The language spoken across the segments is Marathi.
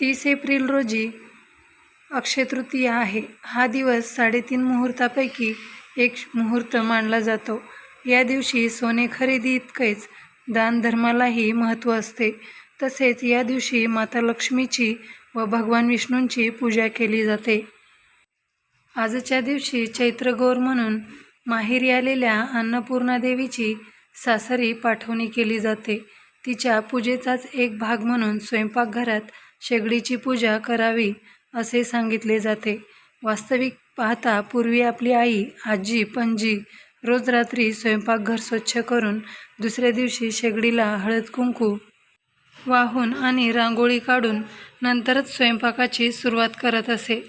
तीस एप्रिल रोजी अक्षय तृतीया आहे. हा दिवस साडेतीन मुहूर्तापैकी एक मुहूर्त मानला जातो. या दिवशी सोने खरेदी इतकेच दानधर्मालाही महत्त्व असते. तसेच या दिवशी माता लक्ष्मीची व भगवान विष्णूंची पूजा केली जाते. आजच्या दिवशी चैत्रगौर म्हणून माहेरी आलेल्या अन्नपूर्णा देवीची सासरी पाठवणी केली जाते. तिच्या पूजेचाच एक भाग म्हणून स्वयंपाकघरात शेगडीची पूजा करावी असे सांगितले जाते. वास्तविक पाहता पूर्वी आपली आई आजी पणजी रोज रात्री स्वयंपाकघर स्वच्छ करून दुसऱ्या दिवशी शेगडीला हळद कुंकू वाहून आणि रांगोळी काढून नंतरच स्वयंपाकाची सुरुवात करत असे.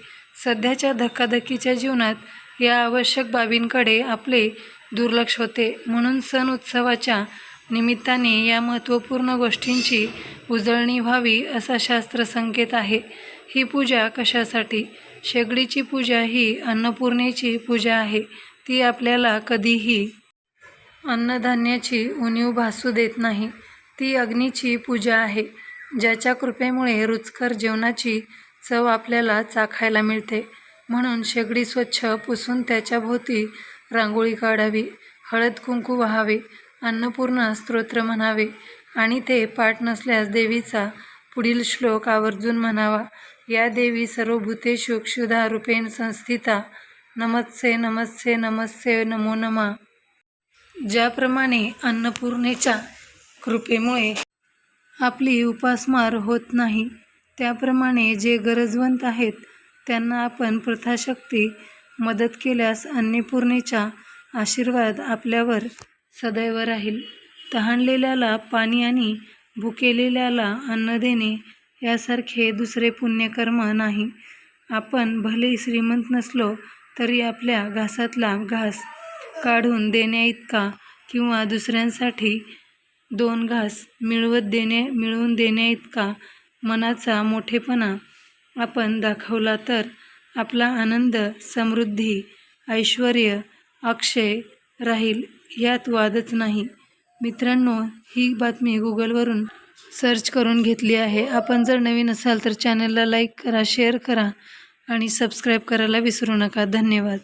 सध्याच्या धक्काधक्कीच्या जीवनात या आवश्यक बाबींकडे आपले दुर्लक्ष होते. म्हणून सण उत्सवाच्या निमित्ताने या महत्त्वपूर्ण गोष्टींची उजळणी व्हावी असा शास्त्र संकेत आहे. ही पूजा कशासाठी? शेगडीची पूजा ही अन्नपूर्णेची पूजा आहे. ती आपल्याला कधीही अन्नधान्याची उणीव भासू देत नाही. ती अग्नीची पूजा आहे ज्याच्या कृपेमुळे रुचकर जेवणाची चव आपल्याला चाखायला मिळते. म्हणून शेगडी स्वच्छ पुसून त्याच्याभोवती रांगोळी काढावी हळद कुंकू व्हावे अन्नपूर्णा स्तोत्र म्हणावे आणि ते पाठ नसल्यास देवीचा पुढील श्लोक आवर्जून म्हणावा. या देवी सर्वभूतेषु क्षुधा रूपेण संस्थिता. नमस्से नमस्से नमस्से नमो नमा. ज्याप्रमाणे अन्नपूर्णेच्या कृपेमुळे आपली उपासमार होत नाही त्याप्रमाणे जे गरजवंत आहेत त्यांना आपण प्रथाशक्ती मदत केल्यास अन्नपूर्णेचा आशीर्वाद आपल्यावर सदैव राहील तहानलेल्याला पाणी आणि भुकेलेल्याला अन्न देणे यासारखे दुसरे पुण्यकर्म नाही. आपण भले श्रीमंत नसलो तरी आपल्या घासातला घास काढून देण्याइतका किंवा दुसऱ्यांसाठी दोन घास मिळवत देणे मिळवून देण्याइतका मनाचा मोठेपणा आपण दाखवला तर आपला आनंद समृद्धी ऐश्वर अक्षय राहील. यात वादच नाही. मित्रांनो ही बातमी गुगलवरून सर्च करून घेतली आहे. आपण जर नवीन असाल तर चॅनलला लाईक करा शेअर करा आणि सबस्क्राईब करायला विसरू नका. धन्यवाद.